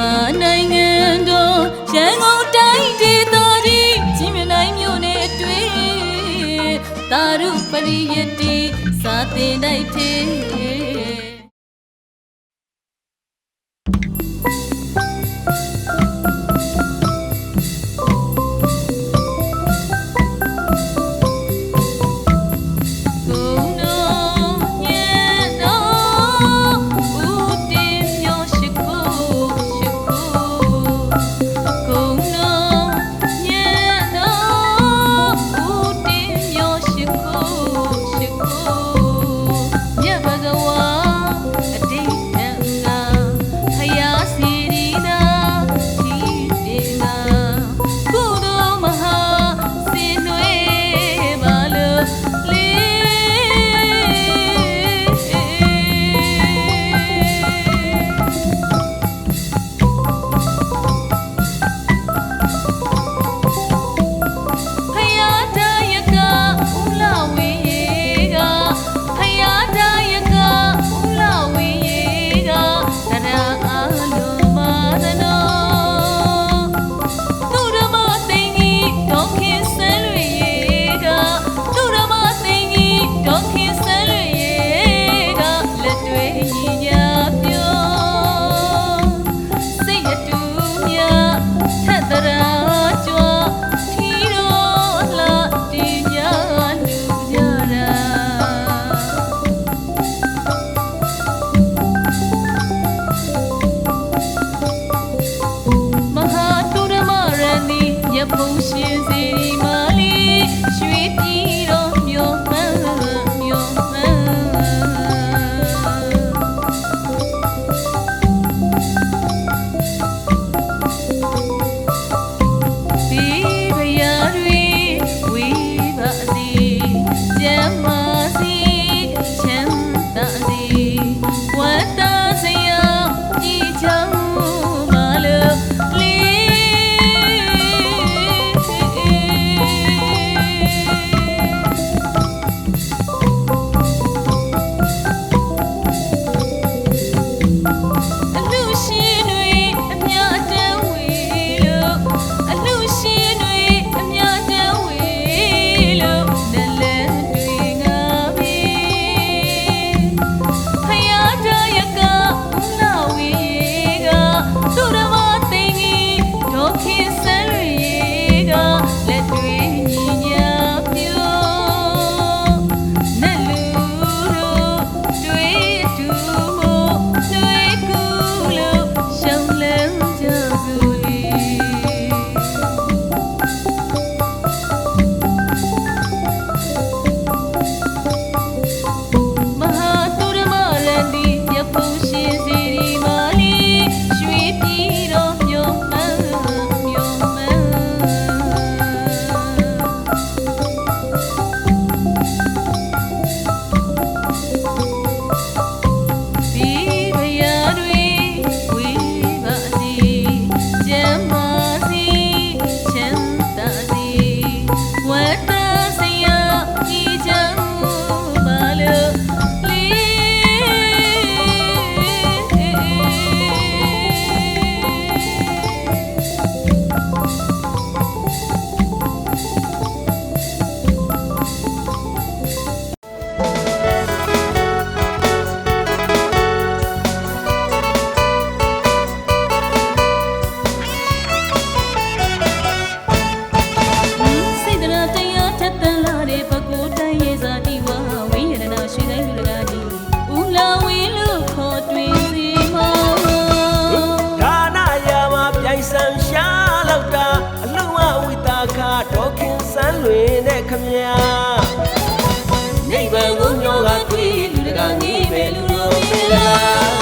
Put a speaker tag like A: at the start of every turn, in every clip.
A: မာနိုင်ငံတော်ရန်ကုန်တိုင်းဒေသကြီးချင်းမြနိုင်မြို့နယ်အတွင်းသာရုပရိယတိစာသင်တိုက်
B: ထေ Chico, Chico, Chico, Chico, ဆန်ရှာလောက်တာအလုံးအဝိတာခဒေါခင်ဆန်းလွင်နဲ့ခမညာနိဗ္ဗာန်ကိုမျောကတွေ့လူတကာငီးပဲလူတို့ပဲလား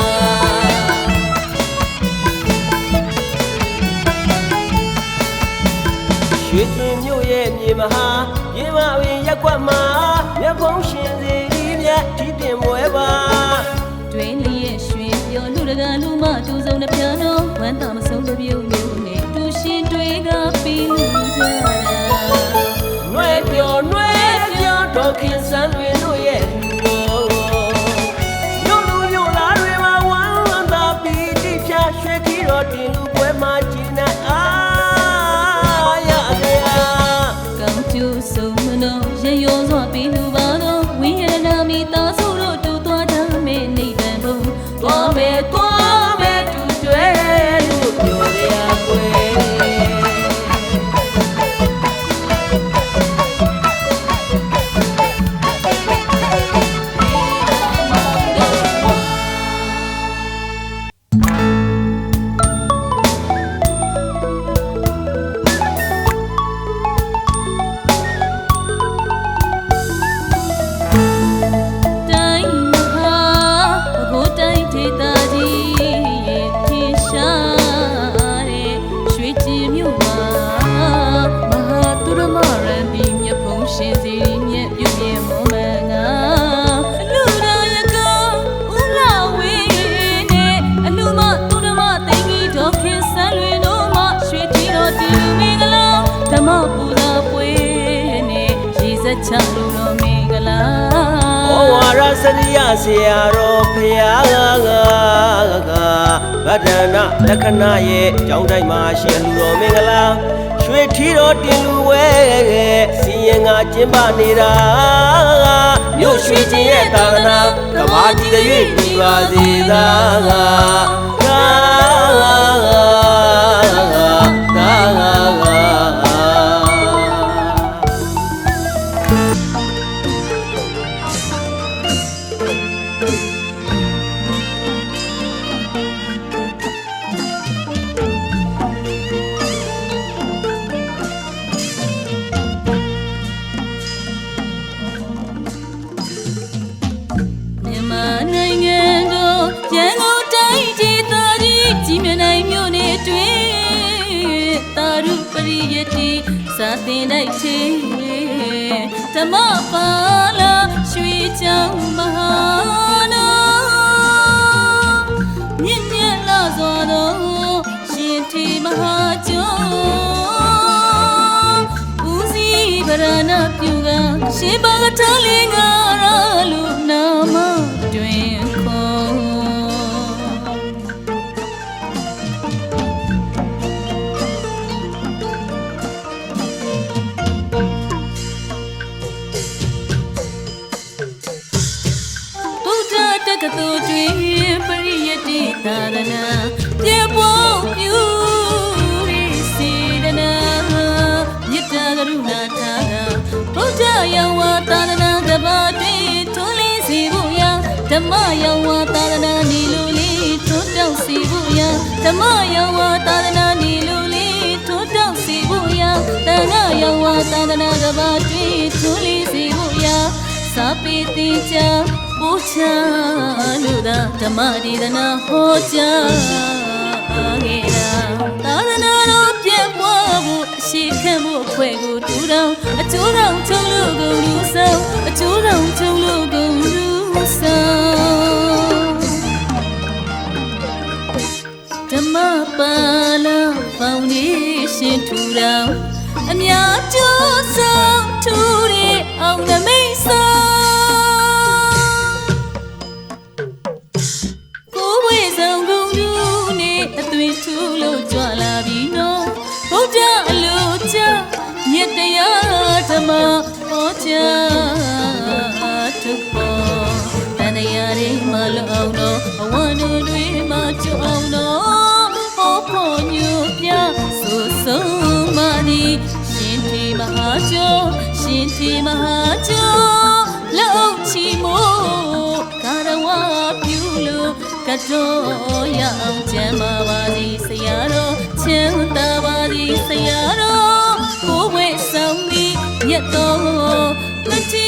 B: ရွှေတွင်မြို့ရဲ့မြေမဟာမြေမအဝင်ရက်ွက်မှာမျက်ဖုံးရှင်စီမြတ်ဒီပြင်ပွဲပါ
A: တွင်လျက်ရွှေ ရောလူတကာလူမကျူဆုံးတဲ့ပြာတော့ဝမ်းသာမဆုံးတဲ့ပြုံမျိုးနဲ့
B: သူရှင်တွေ
A: က
B: ပြီးလူကြတာနှွဲပြောနှွဲပြောတော့ခင်စံတွေ
A: စရိယဆရာတော်ဖရာကဗဒ္ဒနာလက္ခဏာရဲ့ကျောင်းတိုင်းမှာရှင်လူတော်မင်္ဂလာရွှေထီတော်တင်လူဝဲစီရင်ငါကျင်းပနေတာမြို့ရွှေချင်းရဲ့သာသနာကဘာတီတဲ့၍ပြီးပါစေသာသာသာ
B: ရန်ကုန်တိုင်းဒေသကြီးကြီးမြတ်နိုင်မြို့နယ်တွင်တာရုပရိယတိစာသင်တိုက်ချေဓမ္မပါလာရွှေချောင်းမဟာနာမြင့်မြတ်လာစွာသောရှင်ထေမဟာကျော်ဦးစီးဗရဏပြုကရှင်ဘာထားလင်းငါရလို့နာမ ယဝသာရဏကဘာတိထွန်းလင်းစီဖို့ရာဓမ္မယဝသာရဏနီလူလေးထွန်းတောက်စီဖို့ရာဓမ္မယဝသာရဏနီလူလေးထွန်းတောက်စီဖို့ရာတဏ္ဍယဝသာရဏကဘာတိထွန်းလင်းစီဖို့ရာစာပေတင်ချာပို့ချလို့သာဓမ္မဒေသနာဟောကြားခဲ့တာ ခံဖို့အဖွဲ့ကိုတူတောင်းအကျိုးတော်ချုံလို့ကုန်လူဆောင်အကျိုးတော်ချုံလို့ကုန်လူဆောင်ဓမ္မပါလာဖောင်ဒေးရှင်းထူထောင်အများကျိုး လွတ်အောင်တော့အဝန္တုတွေမှာကျွအောင်တော့ဟောဖို့ညူပြဆိုဆုံးမသည်ရှင်ထေမဟာကျော်ရှင်ထေမဟာကျော်လောက်ချီမို့ကာရဝပြုလို့ကတော်ရအောင်ကျမ်းပါပါသည်ဆရာတော်ချမ်းသာပါသည်ဆရာတော်ကိုယ်ဝဲဆောင်ပြီးမြတ်တော်မတိ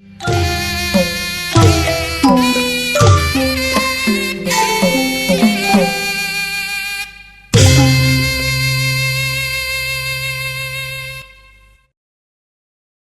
C: Oh.